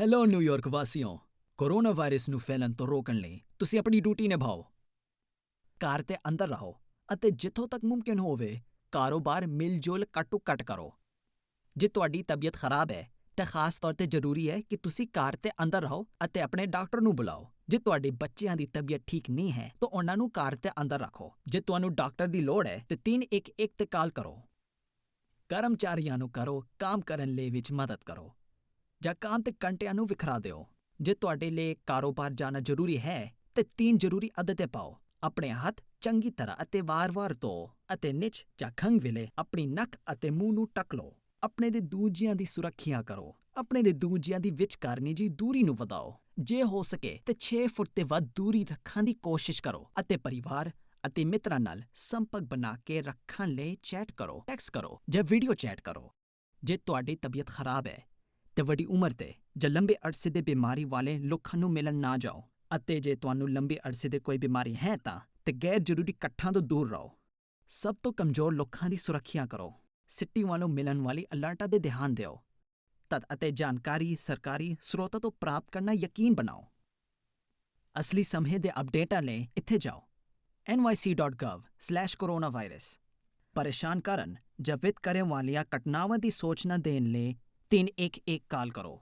Hello New York ਵਾਸੀਓ। Corona virus ਨੂੰ ਫੈਲਣ ਤੋਂ ਰੋਕਣ ਲਈ ਤੁਸੀਂ ਆਪਣੀ ਡਿਊਟੀ ਨਿਭਾਓ। ਘਰ ਦੇ ਅੰਦਰ ਰਹੋ ਅਤੇ ਜਿੱਥੋਂ ਤੱਕ ਮੁਮਕਿਨ ਹੋਵੇ, ਕਾਰੋਬਾਰ ਮਿਲ-ਜੁਲ ਘੱਟੋ-ਘੱਟ ਕਰੋ। ਜੇ ਤੁਹਾਡੀ ਤਬੀਅਤ ਖਰਾਬ ਹੈ, ਤਾਂ ਖਾਸ ਤੌਰ ਤੇ ਜ਼ਰੂਰੀ ਹੈ ਕਿ ਤੁਸੀਂ ਘਰ ਦੇ ਅੰਦਰ ਰਹੋ ਅਤੇ ਆਪਣੇ ਡਾਕਟਰ ਨੂੰ ਬੁਲਾਓ। ਜੇ ਤੁਹਾਡੇ ਬੱਚਿਆਂ ਦੀ ਤਬੀਅਤ ਠੀਕ ਨਹੀਂ ਹੈ, ਤਾਂ ਉਹਨਾਂ ਨੂੰ ਘਰ ਦੇ ਅੰਦਰ ਰੱਖੋ। ਜੇ ਤੁਹਾਨੂੰ ਡਾਕਟਰ ਦੀ ਲੋੜ ਹੈ, ਤਾਂ 311 ਤੇ ਕਾਲ ਕਰੋ। ਕਰਮਚਾਰੀਆਂ ਨੂੰ ਕਰੋ, ਕੰਮ ਕਰਨ ਲਈ ਵਿੱਚ ਮਦਦ ਕਰੋ। ਜਾਂ ਕੰਮ ਕੰਟਿਆਂ ਨੂੰ ਵਿਖਰਾ ਦਿਓ। ਜੇ ਤੁਹਾਡੇ ਲਈ ਕਾਰੋਬਾਰ ਜਾਣਾ ਜ਼ਰੂਰੀ ਹੈ, ਤੇ ਤਿੰਨ ਜ਼ਰੂਰੀ ਆਦਤਾਂ ਪਾਓ। ਆਪਣੇ ਹੱਥ ਚੰਗੀ ਤਰ੍ਹਾਂ ਅਤੇ ਵਾਰ-ਵਾਰ ਧੋ ਅਤੇ ਨਿੱਚ ਜਾਂ ਖੰਘ ਵੇਲੇ ਆਪਣੀ ਨੱਕ ਅਤੇ ਮੂੰਹ ਨੂੰ ਟੱਕ ਲਓ। ਆਪਣੇ ਦੇ ਦੂਜਿਆਂ ਦੀ ਸੁਰੱਖਿਆ ਕਰੋ। ਆਪਣੇ ਦੇ ਦੂਜਿਆਂ ਦੀ ਵਿਚਕਾਰਨੀ ਜੀ ਦੂਰੀ ਨੂੰ ਵਧਾਓ। ਜੇ ਹੋ ਸਕੇ ਤੇ 6 ਫੁੱਟ ਤੇ ਵੱਧ ਦੂਰੀ ਰੱਖਣ ਦੀ ਕੋਸ਼ਿਸ਼ ਕਰੋ ਅਤੇ ਪਰਿਵਾਰ ਅਤੇ ਮਿੱਤਰਾਂ ਨਾਲ ਸੰਪਰਕ ਬਣਾ ਕੇ ਰੱਖਣ ਲਈ ਚੈਟ ਕਰੋ ਟੈਕਸਟ ਕਰੋ ਜਾਂ ਵੀਡੀਓ ਚੈਟ ਕਰੋ। ਜੇ ਤੁਹਾਡੀ ਤਬੀਅਤ ਖਰਾਬ ਹੈ ਤੇ ਵੱਡੀ ਉਮਰ ਤੇ, ਜਾਂ ਲੰਬੇ ਅਰਸੇ ਦੇ ਬਿਮਾਰੀ ਵਾਲੇ ਲੋਕਾਂ ਨੂੰ ਮਿਲਣ ਨਾ ਜਾਓ ਅਤੇ ਜੇ ਤੁਹਾਨੂੰ ਲੰਬੇ ਅਰਸੇ ਦੇ ਕੋਈ ਬਿਮਾਰੀ ਹੈ ਤਾਂ, ਤੇ ਗੈਰ ਜ਼ਰੂਰੀ ਇਕੱਠਾਂ ਤੋਂ ਦੂਰ ਰਹੋ। ਸਭ ਤੋਂ ਕਮਜ਼ੋਰ ਲੋਕਾਂ ਦੀ ਸੁਰੱਖਿਆ ਕਰੋ। ਸਿੱਟੀ ਵੱਲੋਂ ਮਿਲਣ ਵਾਲੀ ਅਲਰਟਾਂ ਦੇ ਧਿਆਨ ਦਿਓ। ਤਦ ਅਤੇ ਜਾਣਕਾਰੀ ਸਰਕਾਰੀ ਸਰੋਤਾਂ ਤੋਂ ਪ੍ਰਾਪਤ ਕਰਨਾ ਯਕੀਨ ਬਣਾਓ। ਅਸਲੀ ਸਮੇਂ ਦੇ ਅਪਡੇਟਾਂ ਲਈ ਇੱਥੇ ਜਾਓ। nyc.gov/coronavirus ਪਰੇਸ਼ਾਨ ਕਰਨ ਜਾਂ ਵਿਤ ਕਰਨ ਵਾਲੀਆਂ ਘਟਨਾਵਾਂ ਦੀ ਸੂਚਨਾ ਦੇਣ ਲਈ 311 ਕਾਲ ਕਰੋ।